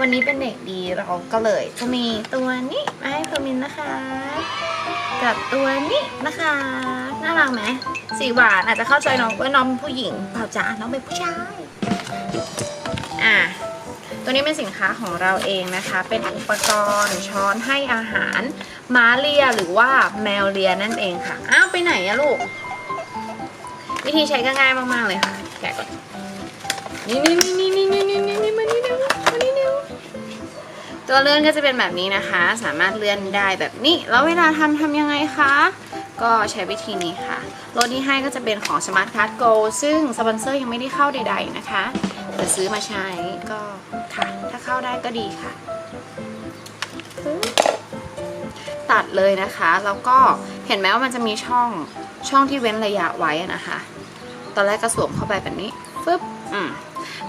วันนี้เป็นเด็กดีเราก็เลยจะมีตัวนี้มาให้เพมินนะคะ กับตัวนี้นะคะ น่ารักไหมสีหวานอาจจะเข้าใจน้องว่าน้องผู้หญิงเปล่าจ้าน้องเป็นผู้ชายอะตัวนี้เป็นสินค้าของเราเองนะคะ เป็นอุปกรณ์ช้อนให้อาหารม้าเลียหรือว่าแมวเลียนั่นเองค่ะ อ้าวไปไหนอะลูก วิธีใช้ก็ง่ายมากๆเลยค่ะ แกะก่อน นี่นี่นี่นี่นี่นี่นี่ ตัวเลื่อนก็จะเป็นแบบนี้นะคะ สามารถเลื่อนได้แบบนี้ แล้วเวลาทำทำยังไงคะ ก็ใช้วิธีนี้ค่ะรถที่ให้ก็จะเป็นของ Smart Card Go ซึ่งสปอนเซอร์ยังไม่ได้เข้าใด ๆนะคะแต่ซื้อมาใช้ก็ค่ะ ถ้าเข้าได้ก็ดีค่ะ ตัดเลยนะคะ แล้วก็เห็นไหมว่ามันจะมีช่องช่องที่เว้นระยะไว้นะคะ ตอนแรกก็สวมเข้าไปแบบนี้ ฟึบอืม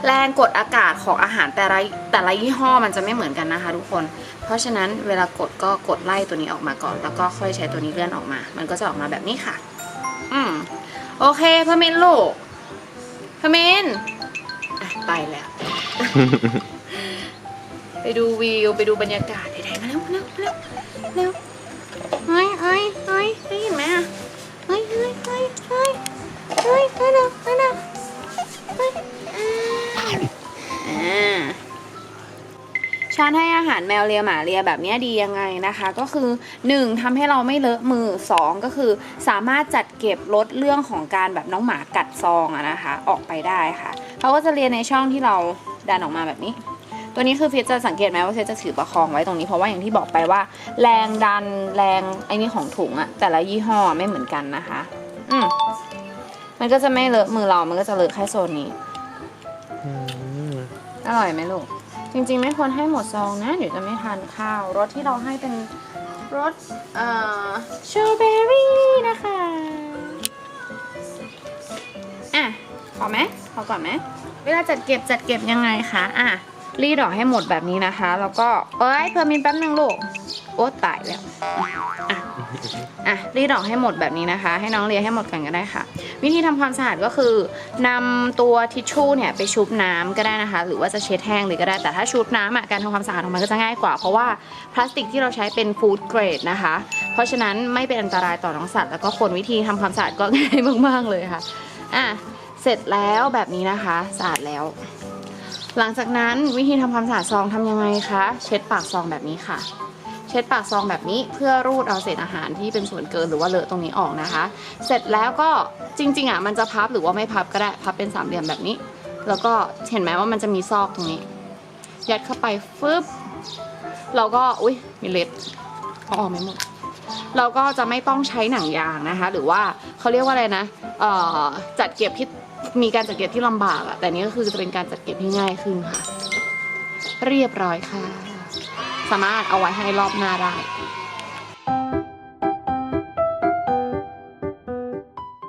แรงกดอากาศของอาหารแต่ละแต่ละยี่ห้อมันจะไม่เหมือนกันนะคะทุกคน เพราะฉะนั้นเวลากดก็กดไล่ตัวนี้ออกมาก่อน แล้วก็ค่อยใช้ตัวนี้เลื่อนออกมา มันก็จะออกมาแบบนี้ค่ะ อืมโอเคพอมินลูกพอมินอะไปแล้ว ไปดูวิวไปดูบรรยากาศใดๆมาเร็วมาเร็วมาเร็วเร็วเฮ้ยเฮ้ยเฮ้ยได้ยินไหมอะ ช้อนให้อาหารแมวเลียหมาเลียแบบเนี้ยดียังไงนะคะ ก็คือ 1ทำให้เราไม่เลอะมือ 2 ก็คือสามารถจัดเก็บลดเรื่องของการแบบน้องหมากัดซองอะนะคะ ออกไปได้ค่ะเขาก็จะเรียนในช่องที่เราดันออกมาแบบนี้ ตัวนี้คือเฟียจะสังเกตไหมว่าเฟียจะถือประคองไว้ตรงนี้เพราะว่าอย่างที่บอกไปว่า แรงดันแรงไอ้นี่ของถุงอะแต่ละยี่ห้อไม่เหมือนกันนะคะ อืมมันก็จะไม่เลอะมือเรา มันก็จะเลอะแค่โซนนี้อืมอร่อยไหมลูก จริงๆ ไม่ควรให้หมดซองนะ เดี๋ยวจะไม่ทานข้าว รสที่เราให้เป็นรสเอ่อชอเบอรี่นะคะ อะพอไหมพอก่อนไหมเวลาจัดเก็บจัดเก็บยังไงคะ อะรีดออกให้หมดแบบนี้นะคะ แล้วก็ เอ้ยเพิ่มมินแป๊บนึงลูก อ้ตายแล้วอะอะรีดออกให้หมดแบบนี้นะคะ ให้น้องเลียให้หมดกันก็ได้ค่ะ วิธีทำความสะอาดก็คือนำตัวทิชชู่เนี่ยไปชุบน้ำก็ได้นะคะ หรือว่าจะเช็ดแห้งเลยก็ได้แต่ถ้าชุบน้ำอะการทำความสะอาดของมันก็จะง่ายกว่า เพราะว่าพลาสติกที่เราใช้เป็นฟู้ดเกรดนะคะ เพราะฉะนั้นไม่เป็นอันตรายต่อน้องสัตว์ แล้วก็คนวิธีทำความสะอาดก็ง่ายมาก ๆ เลยค่ะอะเสร็จแล้วแบบนี้นะคะสะอาดแล้ว หลังจากนั้นวิธีทำความสะอาดซองทำยังไงคะเช็ดปากซองแบบนี้ค่ะ เช็ดปากซองแบบนี้เพื่อรูดเอาเศษอาหารที่เป็นส่วนเกินหรือว่าเลอะตรงนี้ออกนะคะ เสร็จแล้วก็จริง ๆอะมันจะพับหรือว่าไม่พับก็ได้พับเป็นสามเหลี่ยมแบบนี้ แล้วก็เห็นไหมว่ามันจะมีซอกตรงนี้ ยัดเข้าไปฟึบเราก็อุ้ยมีเล็ดเอาออกไม่หมดเราก็จะไม่ต้องใช้หนังยางนะคะ หรือว่าเขาเรียกว่าอะไรนะเอ่อจัดเก็บที่มีการจัดเก็บที่ลำบากอะแต่นี้ก็คือจะเป็นการจัดเก็บที่ง่ายขึ้นค่ะ เรียบร้อยค่ะ สามารถเอาไว้ให้รอบหน้าได้